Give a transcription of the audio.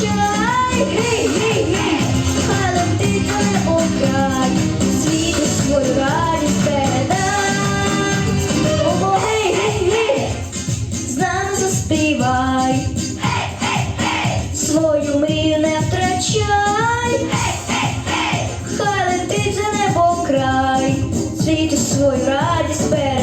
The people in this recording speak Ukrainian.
чай, гей, гей, гей, світу свою радість передай. О, гей, гей, гей, з нами заспівай, гей, гей, гей, свою мрію не втрачай, гей, гей, за небо край, світу свою радість передай.